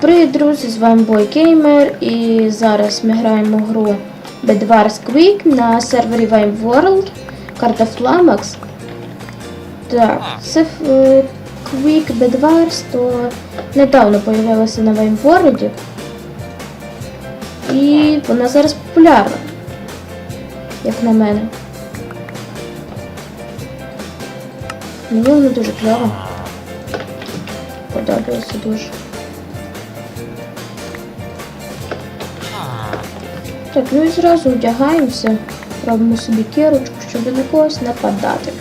Привіт, друзі! З вами BoyGamer і зараз ми граємо гру Bedwars Quick на сервері Vime World, карта Flamax. Так, це е, Quick Bedwars, то недавно появилася на Vime World. І вона зараз популярна, як на мене. Мені вона дуже кльова. Подобається дуже. Ну і зразу вдягаємося, робимо собі кірочку, щоб на когось нападати.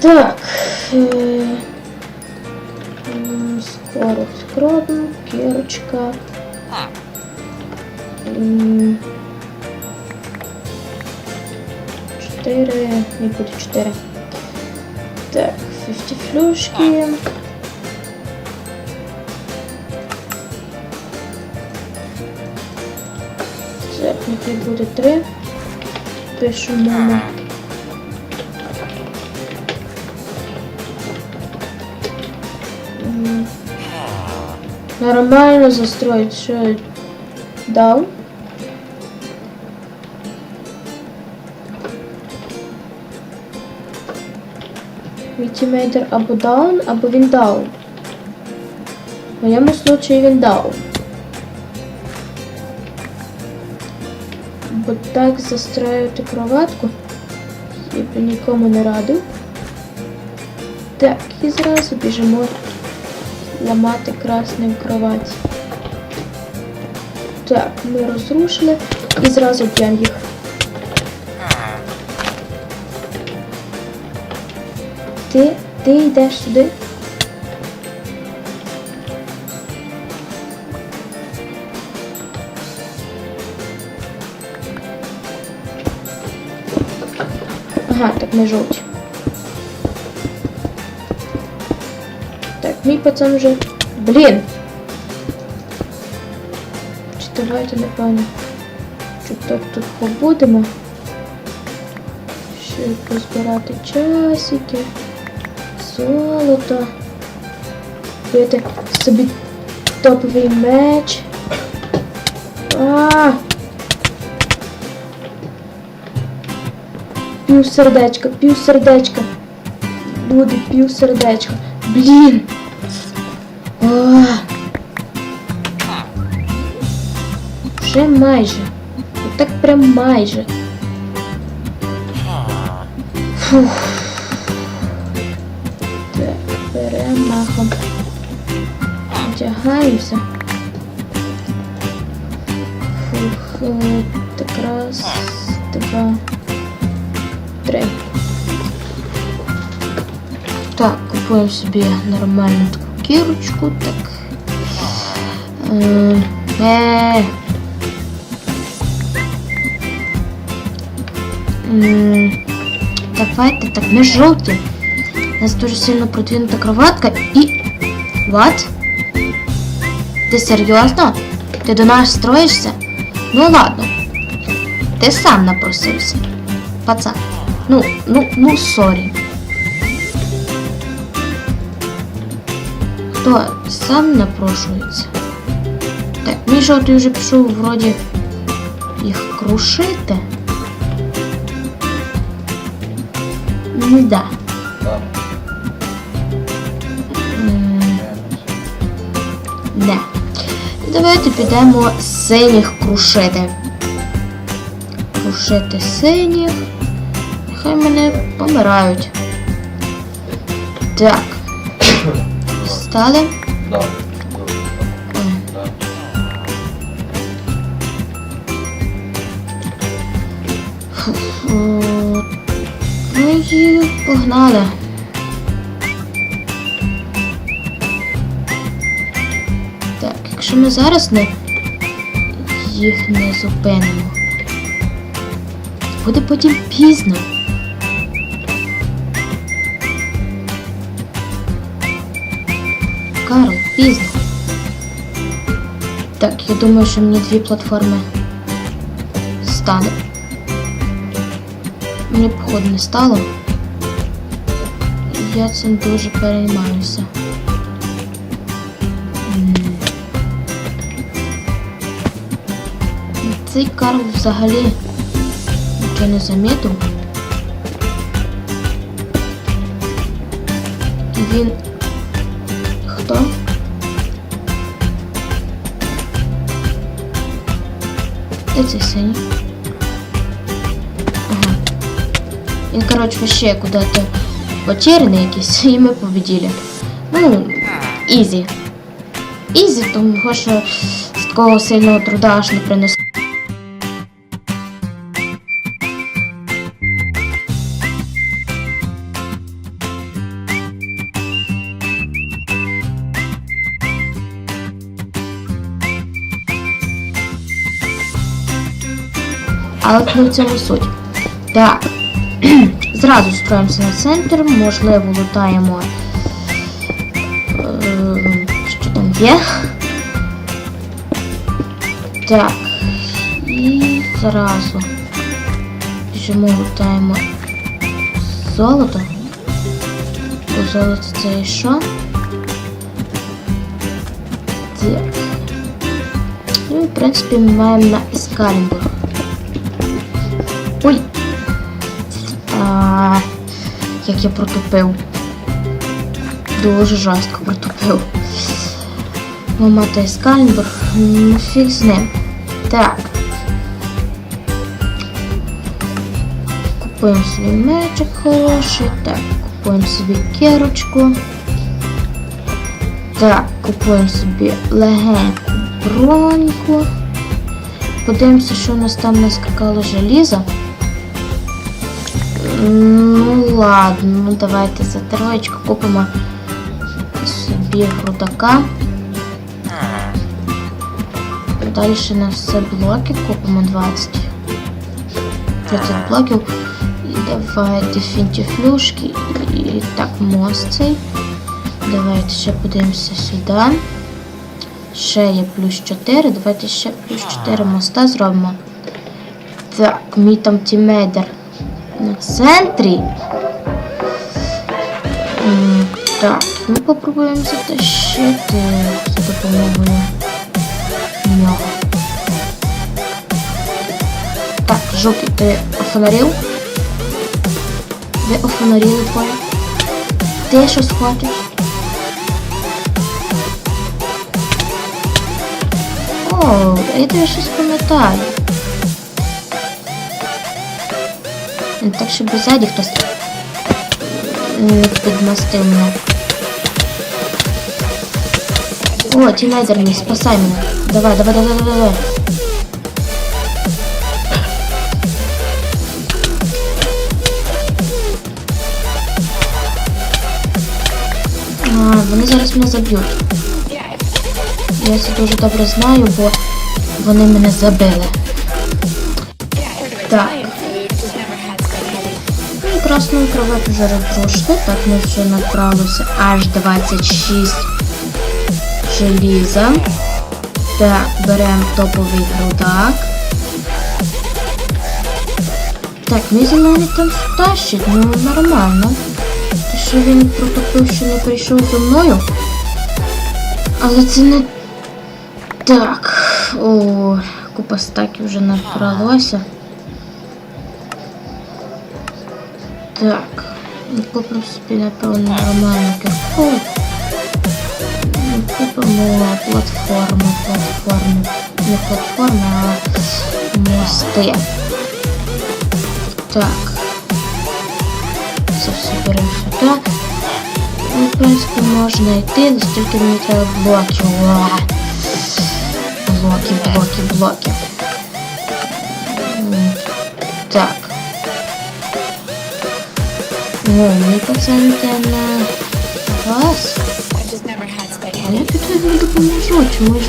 Так. Е- м, скорость кроку, кірочка. Чотири, не буде чотири. Так, 50 нехай буде три. Пишемо. М, Нормально застроить, що дав. Мультимейдер або даун, або він даун. В моєму случаї він даун. Бо так застраювати кроватку я нікому не радив. Так, і зразу біжимо ламати красний в кроваті. Так, ми розрушили і зразу б'ємо їх. Ти, ти йдеш сюди. Не жовті. Так, мій пацан вже. Блін! Чи давайте, напевно, чуток тут побудемо. Ще позбирати часики, золото, купити собі топовий меч. А! Пів сердечка, пів сердечка. Буде пів сердечка. Блін. А! Вже майже. Так прям майже. Фух. Так, беремо махом. Фух, е, так раз, два, три. Так, купуємо собі нормальну таку кірочку, так. Е, е. Давайте так, ми жовті. У нас дуже сильно продвинута кроватка і. What? Ти серйозно? Ти до нас строїшся? Ну ладно. Ти сам напросився. Пацан. Ну, ну, ну, сорі. Хто сам напрошується? Так, мій жовтий вже пішов вроді їх крушити. Ну да. Не. Давайте підемо синіх крушити. Крушити синіх. Нехай мене помирають. Так. Встали. Да. Ну і погнали. Так, якщо ми зараз не їх не зупинимо, буде потім пізно. Карл, пізно. Так, я думаю, що мені дві платформи стали. Мені, походу, не стало. Я цим дуже переймаюся. Цей Карл взагалі нічого не замітив. Він Хто? Де цей? Ага. Він, коротше, вообще куда-то потерянный якийсь, і ми победили. Ну, ізі. Ізі, тому що з такого сильного труда аж не принесло. Але не в цьому суть. Так. Зразу строїмося на центр, можливо, лутаємо. е, Що там є? Так. І зразу біжимо, лутаємо золото. Бо золото це і що? Так. Ну, і, в принципі, ми маємо на ескалібур. Ой! А, як я протупив. Дуже жорстко протупив. Ламати ескалібур. Ну, фіг з ним. Так. Купуємо собі мечик хороший. Так, купуємо собі керочку. Так, купуємо собі легеньку броньку. Подивимося, що у нас там наскакало желізо. Ну ладно, ну давайте за троєчку купимо собі грудака. Далі на все блоки купимо 20. 20 блоків. І давайте фінтіфлюшки. І так, мост цей. Давайте ще подивимося сюди. Ще є плюс 4. Давайте ще плюс 4 моста зробимо. Так, мій там тімейдер на центрі. М, Так, ми попробуємо затащити за допомогою нього. Так, жуки, ти офонарив? Ви офонарили двоє? Ти щось хочеш? О, я тебе щось пам'ятаю. Так, щоб ззаді хтось не підмастив мене. О, тімейдер мій, спасай мене. Давай, давай, давай, давай, давай. А, вони зараз мене заб'ють. Я це дуже добре знаю, бо вони мене забили. Так. Ну, красну кровать вже пройшли, так ми вже набралося аж 26 желіза. Так, беремо топовий грудак. Так, мій зелений там втащить, ну нормально. Те, що він протопив, що не прийшов зі мною. Але це не так. О, купа стаків вже набралося. Так. ну, Купимо собі, напевно, нормальну кірку. Ну, Купимо платформу, платформу. Не платформу, а мости. Так. Це все беремо сюди. Ну, в принципі, можна йти, але тільки мені треба блоки. Уа! Блоки, блоки, блоки. М, Так. О, мій пацан йде на вас. I just never had я тобі допоможу, чому як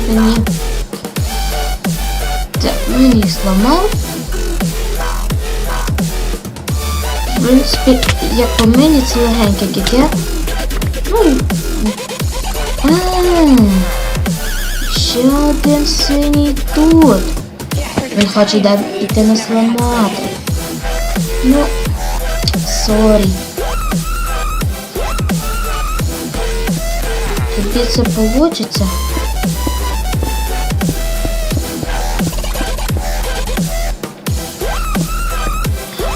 кіке. А, ще один синій тут. Він хоче йти нас ламати. Ну, сорі. тобі це вийде.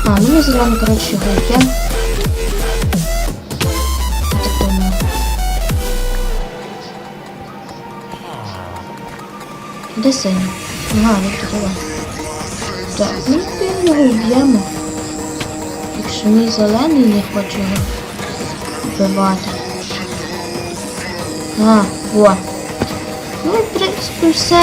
А, ну ми з коротше, гайки. Де синя? Ага, він тут була. Так, ну ми його вб'ємо. Якщо мій зелений не хочу його вбивати. А, о. Ну, в принципі, все.